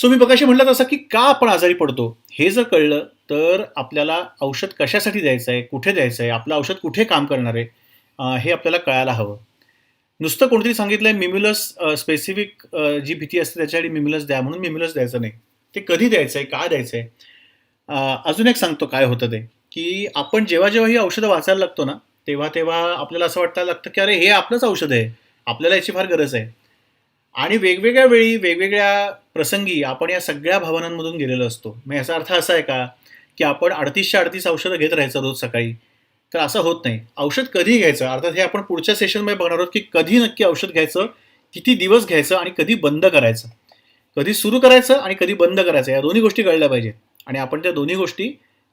So मी बघाशी म्हटलं तसं की का आपण आजारी पडतो? हे जर कळलं तर आपल्याला औषध कशासाठी द्यायचं आहे? कुठे द्यायचं आहे? आपलं औषध कुठे काम करणार आहे? हे आपल्याला कळायला हवं. नुसतं कोणतरी सांगितलं आहे मिम्युलस स्पेसिफिक जी भीती असते त्याच्यासाठी मिम्युलस द्या म्हणून मिम्युलस द्यायचं नाही. ते कधी द्यायचं आहे? का द्यायचं आहे? अजून एक सांगतो काय होतं ते की आपण जेव्हा जेव्हा ही औषधं वाचायला लागतो ना तेव्हा तेव्हा आपल्याला असं वाटायला लागतं की अरे हे आपलंच औषध आहे. आपल्याला याची फार गरज आहे. आणि वेगवेगळ्या वेळी वेगवेगळ्या प्रसंगी आपण या सगळ्या भावनांमधून गेलेलो असतो. मग याचा अर्थ असा आहे का की आपण अडतीसशे अडतीस औषधं घेत राहायचं रोज सकाळी? तर असं होत नाही. औषध कधी घ्यायचं? अर्थात हे आपण पुढच्या सेशनमध्ये बघणार आहोत की कधी नक्की औषध घ्यायचं किती दिवस घ्यायचं आणि कधी बंद करायचं. कधी सुरू करायचं आणि कधी बंद करायचं या दोन्ही गोष्टी कळल्या पाहिजेत. आणि आपण त्या दोन्ही गोष्टी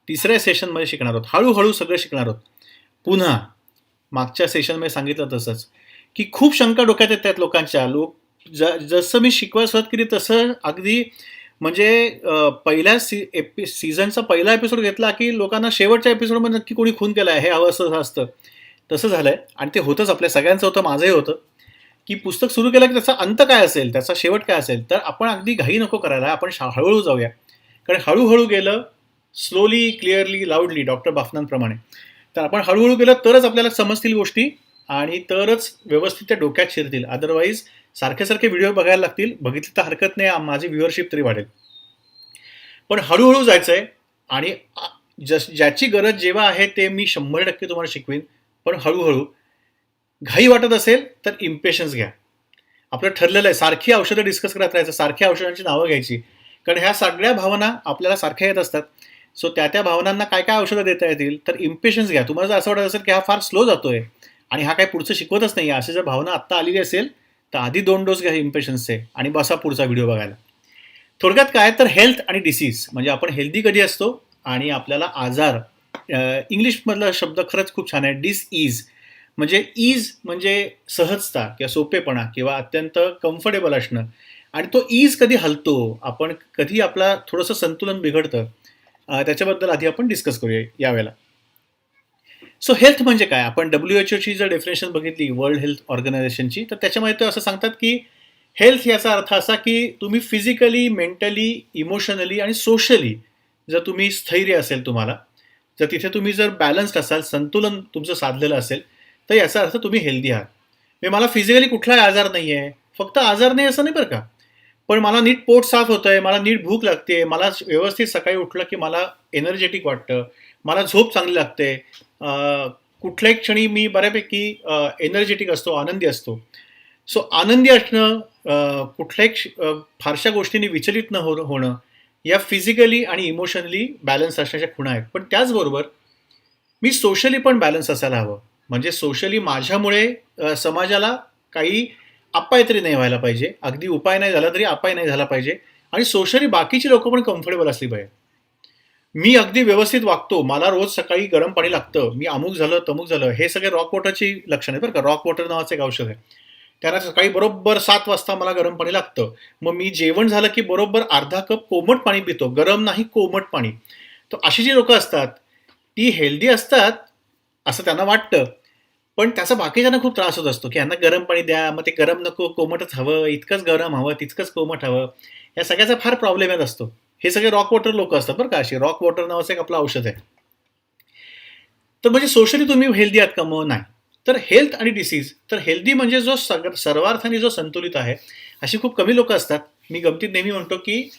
तिसऱ्या सेशनमध्ये शिकणार आहोत. हळूहळू सगळं शिकणार आहोत. पुन्हा मागच्या सेशनमध्ये सांगितलं तसंच की खूप शंका डोक्यात येतात लोकांच्या. लोक ज जसं मी शिकवायला सुरुवात केली तसं अगदी म्हणजे पहिल्या सी एपि सीझनचा पहिला एपिसोड घेतला की लोकांना शेवटच्या एपिसोडमध्ये नक्की कोणी खून केला आहे हे हवं असं असतं. तसं झालं आहे आणि ते होतंच आपल्या सगळ्यांचं होतं माझंही होतं. की पुस्तक सुरू केलं की त्याचा अंत काय असेल त्याचा शेवट काय असेल तर आपण अगदी घाई नको करायला आपण शा हळूहळू जाऊया. कारण हळूहळू गेलं स्लोली क्लिअरली लाऊडली डॉक्टर बाफनांप्रमाणे. तर आपण हळूहळू गेलं तरच आपल्याला समजतील गोष्टी आणि तरच व्यवस्थित त्या डोक्यात शिरतील. अदरवाईज सारखे सारखे व्हिडिओ बघायला लागतील. बघितली तर हरकत नाही माझी व्ह्युअरशिप तरी वाढेल. पण हळूहळू जायचं आहे आणि जस ज्याची गरज जेव्हा आहे ते मी शंभर टक्के तुम्हाला शिकवीन. पण हळूहळू घाई वाटत असेल तर इम्पेशन्स घ्या. आपलं ठरलेलं आहे. सारखी औषधं डिस्कस करत राहायचं सारख्या औषधांची नावं घ्यायची. कारण ह्या सगळ्या भावना आपल्याला सारख्या येत असतात. सो त्या त्या भावनांना काय काय औषधं देता येतील तर इम्पेशन्स घ्या. तुम्हाला जर असं वाटत असेल की हा फार स्लो जातोय आणि हा काय पुढचं शिकवतच नाही अशी जर भावना आत्ता आलेली असेल तर आधी दोन डोस घ्या इम्पेशन्सचे आणि बसा पुढचा व्हिडिओ बघायला. थोडक्यात काय तर हेल्थ आणि डिसीज म्हणजे आपण हेल्दी कधी असतो आणि आपल्याला आजार इंग्लिशमधला शब्द खरंच खूप छान आहे डिस इज म्हणजे ईज म्हणजे सहजता किंवा सोपेपणा किंवा अत्यंत कम्फर्टेबल असणं. आणि तो ईज कधी हलतो आपण कधी आपला थोडंसं संतुलन बिघडतं त्याच्याबद्दल आधी आपण डिस्कस करूया यावेळेला. सो हेल्थ म्हणजे काय? आपण डब्ल्यू एच ओची जर डेफिनेशन बघितली वर्ल्ड हेल्थ ऑर्गनायझेशनची तर त्याच्यामध्ये ते असं सांगतात की हेल्थ याचा अर्थ असा की तुम्ही फिजिकली मेंटली इमोशनली आणि सोशली जर तुम्ही स्थैर्य असेल तुम्हाला जर तिथे तुम्ही जर बॅलन्स्ड असाल संतुलन तुमचं साधलेलं असेल तर याचा अर्थ तुम्ही हेल्दी आहात. म्हणजे मला फिजिकली कुठलाही आजार नाही आहे फक्त आजार नाही असं नाही बरं का. पण मला नीट पोट साफ होतं आहे मला नीट भूक लागते मला व्यवस्थित सकाळी उठलं की मला एनर्जेटिक वाटतं मला झोप चांगली लागते. कुठल्याही क्षणी मी बऱ्यापैकी एनर्जेटिक असतो आनंदी असतो. सो आनंदी असणं कुठल्याही क्ष- फारशा गोष्टींनी विचलित न हो होणं या फिजिकली आणि इमोशनली बॅलन्स असण्याच्या खुणा आहेत. पण त्याचबरोबर मी सोशली पण बॅलन्स असायला हवं. म्हणजे सोशली माझ्यामुळे समाजाला काही अपाय तरी नाही व्हायला पाहिजे. अगदी उपाय नाही झाला तरी अपाय नाही झाला पाहिजे. आणि सोशली बाकीची लोकं पण कम्फर्टेबल असली पाहिजे मी अगदी व्यवस्थित वागतो. मला रोज सकाळी गरम पाणी लागतं. मी अमुक झालं तमुक झालं. हे सगळे रॉक वॉटरची लक्षण आहे बरं का. रॉक वॉटर नावाचं एक औषध आहे. त्याला सकाळी बरोबर सात वाजता मला गरम पाणी लागतं. मग मी जेवण झालं की बरोबर अर्धा कप कोमट पाणी पितो. गरम नाही कोमट पाणी. तर अशी जी लोकं असतात ती हेल्दी असतात असं त्यांना वाटतं. पण त्याचा बाकीच्यांना खूप त्रास होत असतो की यांना गरम पाणी द्या मग ते गरम नको कोमटच हवं इतकंच गरम हवं तितकंच कोमट हवं. या सगळ्याचा फार प्रॉब्लेम येत असतो. हे सगळे रॉक वॉटर लोक असतात बरं का अशी. रॉक वॉटर नावाचं एक आपलं औषध आहे. तर म्हणजे सोशली तुम्ही हेल्दी आहात का? मग नाही. तर हेल्थ आणि डिसीज तर हेल्दी म्हणजे जो सग सर्वार्थाने जो संतुलित आहे अशी खूप कमी लोक असतात. मी गमतीत नेहमी म्हणतो की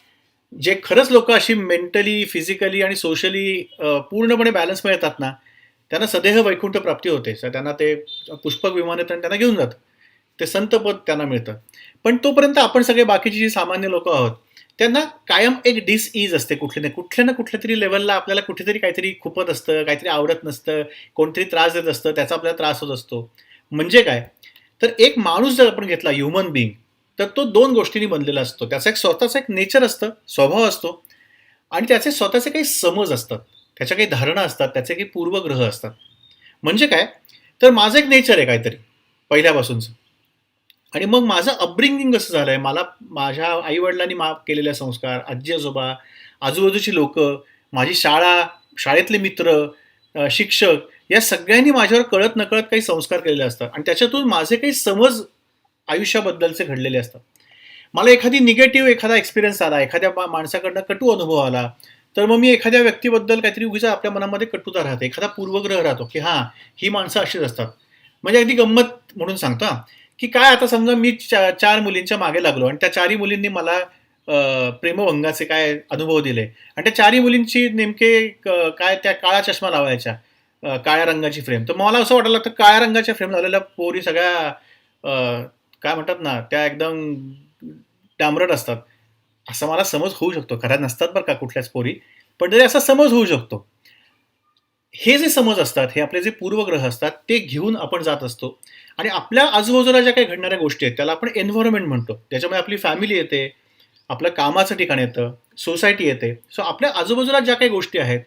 जे खरंच लोक अशी मेंटली फिजिकली आणि सोशली पूर्णपणे बॅलन्स मिळतात ना त्यांना सदेह वैकुंठ प्राप्ती होते. तर त्यांना ते पुष्पक विमान आणि त्यांना घेऊन जातं. ते संतपद त्यांना मिळतं. पण तोपर्यंत आपण सगळे बाकीची जी सामान्य लोक आहोत त्यांना कायम एक डिसईज असते कुठल्या ना कुठल्या ना कुठल्या तरी लेवलला आपल्याला कुठेतरी काहीतरी खुपत असतं काहीतरी आवडत नसतं कोणतरी त्रास देत असतं त्याचा आपल्याला त्रास होत असतो. म्हणजे काय? तर एक माणूस जर आपण घेतला ह्युमन बिईंग तर तो दोन गोष्टींनी बनलेला असतो. त्याचा एक स्वतःचा एक नेचर असतं स्वभाव असतो आणि त्याचे स्वतःचे काही समज असतात. त्याच्या काही धारणा असतात त्याचे काही पूर्वग्रह असतात. म्हणजे काय? तर माझं एक नेचर आहे काहीतरी पहिल्यापासूनचं. आणि मग माझं अपब्रिंगिंग कसं झालं आहे मला माझ्या आईवडिलांनी मा केलेले संस्कार आजी आजोबा आजूबाजूची लोक माझी शाळा शाळेतले मित्र शिक्षक या सगळ्यांनी माझ्यावर कळत नकळत काही संस्कार केलेले असतात. आणि त्याच्यातून माझे काही समज आयुष्याबद्दलचे घडलेले असतात. मला एखादी निगेटिव्ह एखादा एक्सपिरियन्स आला एखाद्या माणसाकडनं कटू अनुभव आला तर मग मी एखाद्या व्यक्तीबद्दल काहीतरी उगीच आपल्या मनामध्ये कटुता राहते. एखादा पूर्वग्रह राहतो की हां ही माणसं अशीच असतात. म्हणजे अगदी गंमत म्हणून सांगतो की काय आता समजा मी चा चार मुलींच्या मागे लागलो आणि त्या चारही मुलींनी मला प्रेमभंगाचे काय अनुभव दिले. आणि त्या चारही मुलींची नेमके काय त्या काळा चष्मा लावायच्या काळ्या रंगाची फ्रेम. तर मला असं वाटायला लागतं काळ्या रंगाच्या फ्रेम लावलेल्या पोरी सगळ्या काय म्हणतात ना त्या एकदम डांबरट असतात. असा मला समज होऊ शकतो. खऱ्या नसतात बरं का कुठल्याच पोरी. पण तरी असा समज होऊ शकतो. हे जे समज असतात हे आपले जे पूर्वग्रह असतात ते घेऊन आपण जात असतो. आणि आपल्या आजूबाजूला ज्या काही घडणाऱ्या गोष्टी आहेत त्याला आपण एन्व्हायरमेंट म्हणतो. त्याच्यामुळे आपली फॅमिली येते आपलं कामाचं ठिकाण येतं सोसायटी येते. सो आपल्या आजूबाजूला ज्या काही गोष्टी आहेत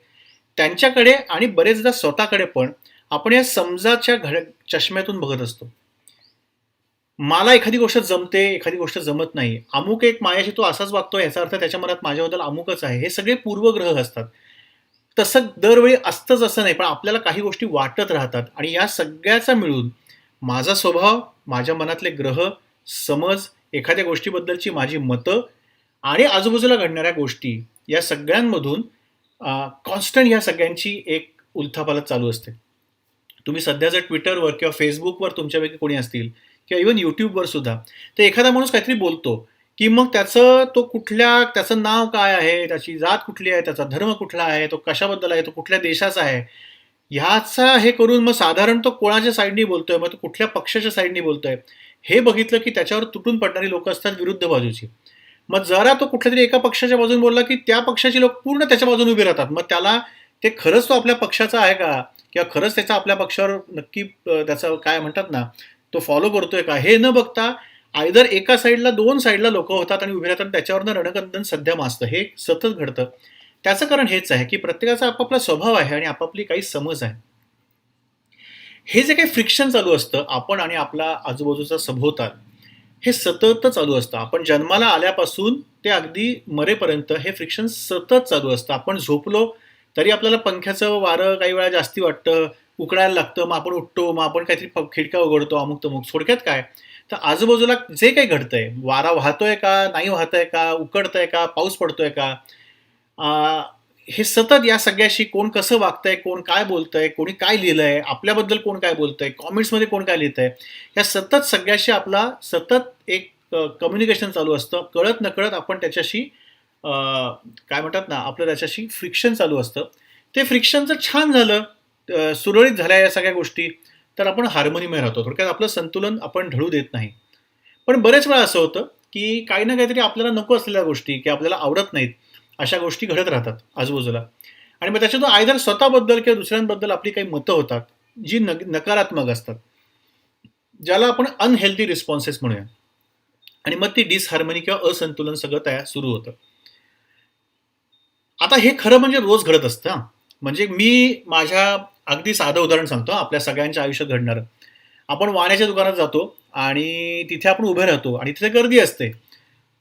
त्यांच्याकडे आणि बरेचदा स्वतःकडे पण आपण या समजाच्या घड चष्म्यातून बघत असतो. मला एखादी गोष्ट जमते एखादी गोष्ट जमत नाही. अमुक एक माझ्याशी तो असाच वागतो याचा अर्थ त्याच्या मनात माझ्याबद्दल अमुकच आहे. हे सगळे पूर्वग्रह असतात. तसं दरवेळी असतंच असं नाही पण आपल्याला काही गोष्टी वाटत राहतात. आणि या सगळ्याचा मिळून माझा स्वभाव माझ्या मनातले ग्रह समज एखाद्या गोष्टीबद्दलची माझी मतं आणि आजूबाजूला घडणाऱ्या गोष्टी या सगळ्यांमधून कॉन्स्टंट या सगळ्यांची एक उलथापालत चालू असते. तुम्ही सध्या जर ट्विटरवर किंवा फेसबुकवर तुमच्यापैकी कोणी असतील किंवा इवन यूट्यूबवर सुद्धा तर एखादा माणूस काहीतरी बोलतो. की मग त्याचं तो कुठल्या त्याचं नाव काय आहे त्याची जात कुठली आहे त्याचा धर्म कुठला आहे तो कशाबद्दल आहे तो कुठल्या देशाचा आहे ह्याचा हे करून मग साधारण तो कोणाच्या साईडनी बोलतोय मग तो कुठल्या पक्षाच्या साईडनी बोलतोय हे बघितलं की त्याच्यावर तुटून पडणारी लोक असतात विरुद्ध बाजूची. मग जरा तो कुठल्या तरी एका पक्षाच्या बाजून बोलला की त्या पक्षाचे लोक पूर्ण त्याच्या बाजून उभे राहतात. मग त्याला ते खरंच तो आपल्या पक्षाचा आहे का? किंवा खरंच त्याचा आपल्या पक्षावर नक्की त्याचा त्याचं काय म्हणतात ना तो फॉलो करतोय का? हे न बघता आयदर एका साईडला दोन साईडला लोक होतात आणि उभे राहतात आणि त्याच्यावरनं रणकंदन सध्या माजतं हे सतत घडतं. त्याचं कारण हेच आहे की प्रत्येकाचा आपापला स्वभाव आहे आणि आपापली काही समज आहे. हे जे काही फ्रिक्शन चालू असतं आपण आणि आपला आजूबाजूचा सभोवताल हे सतत चालू असतं. आपण जन्माला आल्यापासून ते अगदी मरेपर्यंत हे फ्रिक्शन सतत चालू असतं. आपण झोपलो तरी आपल्याला पंख्याचं वारं काही वेळा जास्ती वाटतं उकडायला लागतं मग आपण उठतो मग आपण काहीतरी खिडक्या उघडतो अमुक तमुक थोडक्यात काय? तर आजूबाजूला जे काही घडतंय वारा वाहतोय का नाही वाहतोय का उकडतंय का पाऊस पडतोय का आ, हे सतत या सगळ्याशी कोण कसं वागतंय कोण काय बोलतंय कोणी काय लिहिलंय आपल्याबद्दल कोण काय बोलतंय कॉमेंट्समध्ये कोण काय लिहितंय या सतत सगळ्याशी आपला सतत एक कम्युनिकेशन चालू असतं. कळत नकळत आपण त्याच्याशी काय म्हणतात ना आपलं त्याच्याशी फ्रिक्शन चालू असतं. ते फ्रिक्शनचं छान झालं सुरळीत झाल्या या सगळ्या गोष्टी तर आपण हार्मोनीमध्ये राहतो. थोडक्यात आपलं संतुलन आपण ढळू देत नाही. पण बरेच वेळा असं होतं की काही ना काहीतरी आपल्याला नको असलेल्या गोष्टी की आपल्याला आवडत नाहीत अशा गोष्टी घडत राहतात आजूबाजूला. आणि मग त्याच्यातून आयदर स्वतःबद्दल किंवा दुसऱ्यांबद्दल आपली काही मतं होतात जी न नकारात्मक असतात. ज्याला आपण अनहेल्दी रिस्पॉन्सेस म्हणूया. आणि मग ती डिसहार्मनी किंवा असंतुलन सगळं तयार सुरू होतं. आता हे खरं म्हणजे रोज घडत असतं म्हणजे मी माझ्या अगदी साधं उदाहरण सांगतो आपल्या सगळ्यांच्या आयुष्यात घडणारं. आपण वाण्याच्या दुकानात जातो आणि तिथे आपण उभे राहतो आणि तिथे गर्दी असते.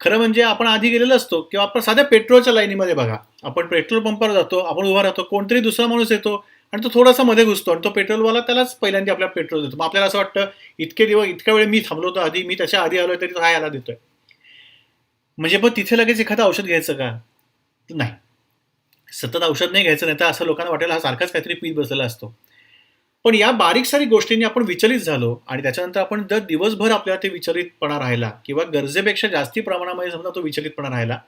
खरं म्हणजे आपण आधी गेलेलो असतो किंवा आपण साध्या पेट्रोलच्या लाईनीमध्ये बघा. आपण पेट्रोल पंपावर जातो आपण उभा राहतो कोणतरी दुसरा माणूस येतो आणि तो थोडासा मध्ये घुसतो आणि तो पेट्रोलवाला त्यालाच पहिल्यांदा आपल्याला पेट्रोल देतो. मग आपल्याला असं वाटतं इतके दिवस इतक्या वेळ मी थांबलो होतो आधी मी त्याच्या आधी आलो तरी तो हा याला देतोय. म्हणजे मग तिथे लगेच एखादं औषध घ्यायचं का? नाही. सतत औषध नाही घ्यायचं नाही तर असं लोकांना वाटेल हा सारखाच काहीतरी पीत बसलेला असतो. पण या बारीक सारीक गोष्टींनी आपण विचलित झालो आणि त्याच्यानंतर आपण दर दिवसभर आपल्याला ते विचलितपणा राहिला किंवा गरजेपेक्षा जास्ती प्रमाणामध्ये समजा तो विचलितपणा राहिला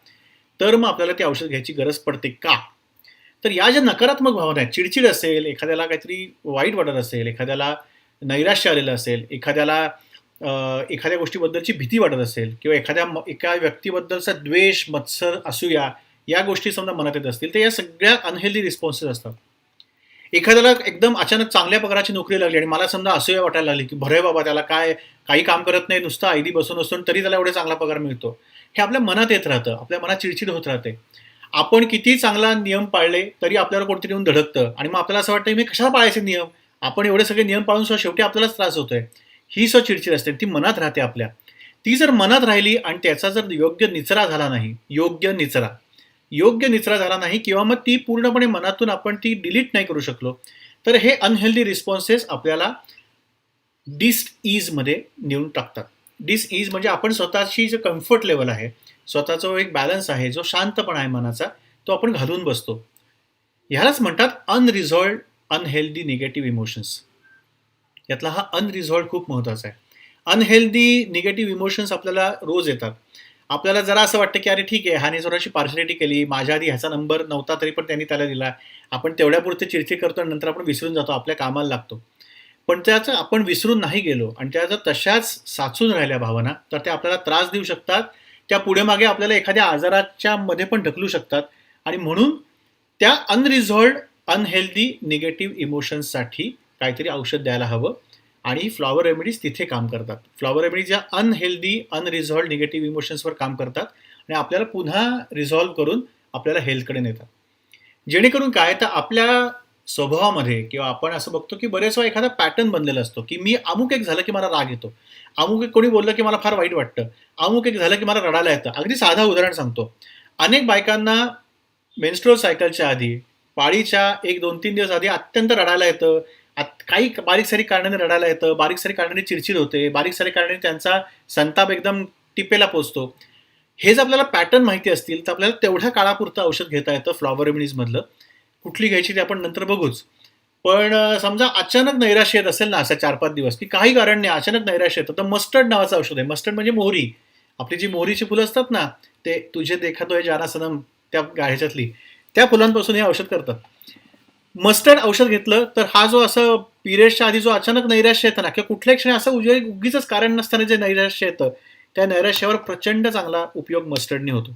तर मग आपल्याला ते औषध घ्यायची गरज पडते का? तर या ज्या नकारात्मक भावना आहेत चिडचिड असेल एखाद्याला काहीतरी वाईट वाटत असेल एखाद्याला नैराश्य आलेलं असेल एखाद्याला एखाद्या गोष्टीबद्दलची भीती वाटत असेल किंवा एखाद्या एका व्यक्तीबद्दलचा द्वेष मत्सर असूया या गोष्टी समजा मनात येत असतील तर या सगळ्या अनहेल्दी रिस्पॉन्सेस असतात. एखाद्याला एकदम अचानक चांगल्या पगाराची नोकरी लागली आणि मला समजा असूया वाटायला लागली की भरे बाबा त्याला काय काही काम करत नाही नुसतं आयदी बसून असतो तरी त्याला एवढे चांगला पगार मिळतो. हे आपल्या मनात येत राहतं आपल्या मनात चिडचिड होत राहते. आपण किती चांगला नियम पाळले तरी आपल्याला कोणतरी येऊन धडकतं. आणि मग आपल्याला असं वाटतं मी कशाला पाळायचे नियम? आपण एवढे सगळे नियम पाळून सुद्धा शेवटी आपल्यालाच त्रास होतोय. ही सुद्धा चिडचिड असते ती मनात राहते आपल्या. ती जर मनात राहिली आणि त्याचा जर योग्य निचरा झाला नाही योग्य निचरा योग्य निचरा झाला नाही किंवा मग ती पूर्णपणे मनातून आपण ती डिलीट नाही करू शकलो तर हे अनहेल्दी रिस्पॉन्सेस आपल्याला डिस ईजमध्ये नेऊन टाकतात. डिस ईज म्हणजे आपण स्वतःची जे कम्फर्ट लेवल आहे स्वतःचा एक बॅलन्स आहे जो शांतपणा आहे मनाचा तो आपण घालून बसतो. ह्यालाच म्हणतात अनरिझॉल्ड अनहेल्दी निगेटिव्ह इमोशन्स यातला हा अनरिझॉल्ड खूप महत्त्वाचा आहे. अनहेल्दी निगेटिव्ह इमोशन्स आपल्याला रोज येतात. आपल्याला जरा असं वाटतं की अरे ठीक आहे ह्याने थोडीशी पार्शलिटी केली माझ्या आधी ह्याचा नंबर नव्हता तरी पण त्यांनी त्याला दिला. आपण तेवढ्यापुरते चिडचिड करतो आणि नंतर आपण विसरून जातो आपल्या कामाला लागतो. पण त्याचं आपण विसरून नाही गेलो आणि त्या जर तशाच साचून राहिल्या भावना तर त्या आपल्याला त्रास देऊ शकतात. त्या पुढे मागे आपल्याला एखाद्या आजाराच्या मध्ये पण ढकलू शकतात. आणि म्हणून त्या अनरिझॉल्ड अनहेल्दी निगेटिव्ह इमोशन्ससाठी काहीतरी औषध द्यायला हवं. आणि फ्लॉवर रेमेडीज तिथे काम करतात. फ्लॉवर रेमेडीज या अनहेल्दी अनरिझॉल्व निगेटिव्ह इमोशन्सवर काम करतात आणि आपल्याला पुन्हा रिझॉल्व्ह करून आपल्याला हेल्थकडे नेतात. जेणेकरून काय? तर आपल्या स्वभावामध्ये किंवा आपण असं बघतो की बरेच वेळा एखादा पॅटर्न बनलेला असतो की मी अमुक एक झालं की मला राग येतो. अमुक एक कोणी बोललं की मला फार वाईट वाटतं. अमुक एक झालं की मला रडायला येतं. अगदी साधा उदाहरण सांगतो. अनेक बायकांना मेन्स्ट्रोल सायकलच्या आधी पाळीच्या एक दोन तीन दिवस आधी अत्यंत रडायला येतं. आत- काही बारीक सारी कारणाने रडायला येतं बारीक सारी कारणाने चिडचिड होते बारीक सारी कारणाने त्यांचा संताप एकदम टिपेला पोचतो. हे जर आपल्याला पॅटर्न माहिती असतील तर आपल्याला तेवढ्या काळापुरतं औषध घेता येतं फ्लॉवर रेमिडीजमधलं कुठली घ्यायची ते आपण नंतर बघूच. पण समजा अचानक नैराश्य येत असेल ना असं चार पाच दिवस की काही कारण नाही अचानक नैराश्य येतं तर मस्टर्ड नावाचं औषध आहे. मस्टर्ड म्हणजे मोहरी. आपली जी मोहरीची फुलं असतात ना ते तुझे देखातो आहे जाना सनम त्या ह्याच्यातली त्या फुलांपासून हे औषध करतात. मस्टर्ड औषध घेतलं तर हा जो असं पिरियडच्या आधी जो अचानक नैराश्य येतं ना किंवा कुठल्याही क्षणी असं उजे उगीच कारण नसताना जे नैराश्य येतं त्या नैराश्यावर प्रचंड चांगला उपयोग मस्टर्डने होतो.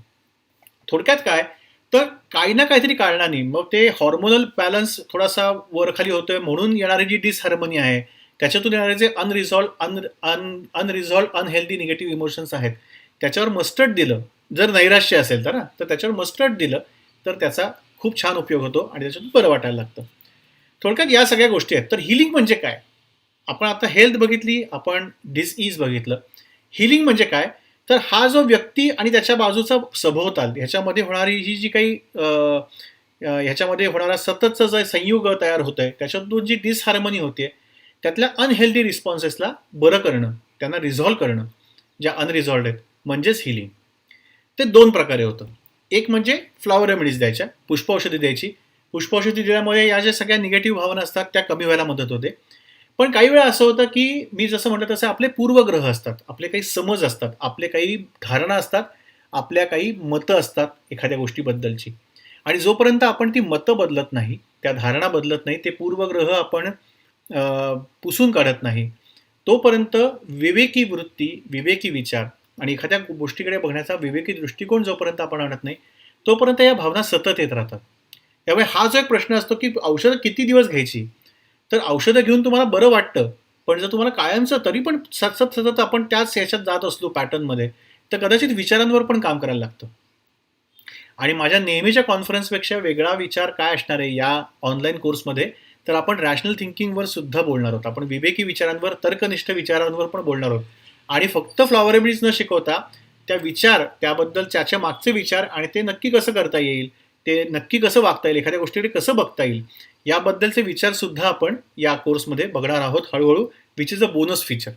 थोडक्यात काय? तर काही ना काहीतरी कारणाने मग ते हॉर्मोनल बॅलन्स थोडासा वरखाली होतोय म्हणून येणारी जी डिसहार्मनी आहे त्याच्यातून येणारे जे unresolved un un unresolved unhealthy negative emotions आहेत त्याच्यावर मस्टर्ड दिलं. जर नैराश्य असेल तर ना तर त्याच्यावर मस्टर्ड दिलं तर त्याचा खूप छान उपयोग होतो आणि त्याच्यातून बरं वाटायला लागतं. थोडक्यात या सगळ्या गोष्टी आहेत. तर हिलिंग म्हणजे काय? आपण आता हेल्थ बघितली आपण डिसईज बघितलं. हिलिंग म्हणजे काय? तर हा जो व्यक्ती आणि त्याच्या बाजूचा सभोवताल ह्याच्यामध्ये होणारी ही जी काही ह्याच्यामध्ये होणारा सततचं जे संयुग तयार होत आहे त्याच्यातून जी डिसहार्मनी होते त्यातल्या अनहेल्दी रिस्पॉन्सेसला बरं करणं त्यांना रिझॉल्व करणं ज्या अनरिझॉल्ड आहेत म्हणजेच हिलिंग ते दोन प्रकारे होतं. एक म्हणजे फ्लॉवर रेमेडीज द्यायच्या पुष्पौषधी द्यायची. पुष्पौषधी दिल्यामुळे या ज्या सगळ्या निगेटिव्ह भावना असतात त्या कमी व्हायला मदत होते. पण काही वेळा असं होतं की मी जसं म्हटलं तसं आपले पूर्वग्रह असतात आपले काही समज असतात आपले काही धारणा असतात आपल्या काही मतं असतात एखाद्या गोष्टीबद्दलची. आणि जोपर्यंत आपण ती मतं बदलत नाही त्या धारणा बदलत नाही ते पूर्वग्रह आपण पुसून काढत नाही तोपर्यंत विवेकी वृत्ती विवेकी विचार आणि एखाद्या गोष्टीकडे बघण्याचा विवेकी दृष्टिकोन जोपर्यंत आपण आणत नाही तोपर्यंत या भावना सतत येत राहतात. त्यामुळे हा जो एक प्रश्न असतो की औषधं किती दिवस घ्यायची? तर औषधं घेऊन तुम्हाला बरं वाटतं पण जर तुम्हाला कायमचं तरी पण सतत सतत आपण त्याच ह्याच्यात जात असलो पॅटर्नमध्ये तर कदाचित विचारांवर पण काम करायला लागतं. आणि माझ्या नेहमीच्या कॉन्फरन्सपेक्षा वेगळा विचार काय असणार आहे या ऑनलाईन कोर्समध्ये तर आपण रॅशनल थिंकिंगवर सुद्धा बोलणार आहोत. आपण विवेकी विचारांवर तर्कनिष्ठ विचारांवर पण बोलणार आहोत. आणि फक्त फ्लॉवर न शिकवता त्या विचार त्याबद्दल त्याच्या मागचे विचार आणि ते नक्की कसं करता येईल ते नक्की कसं वागता येईल एखाद्या गोष्टीकडे कसं बघता येईल याबद्दलचे विचारसुद्धा आपण या कोर्समध्ये बघणार आहोत हळूहळू which is a bonus feature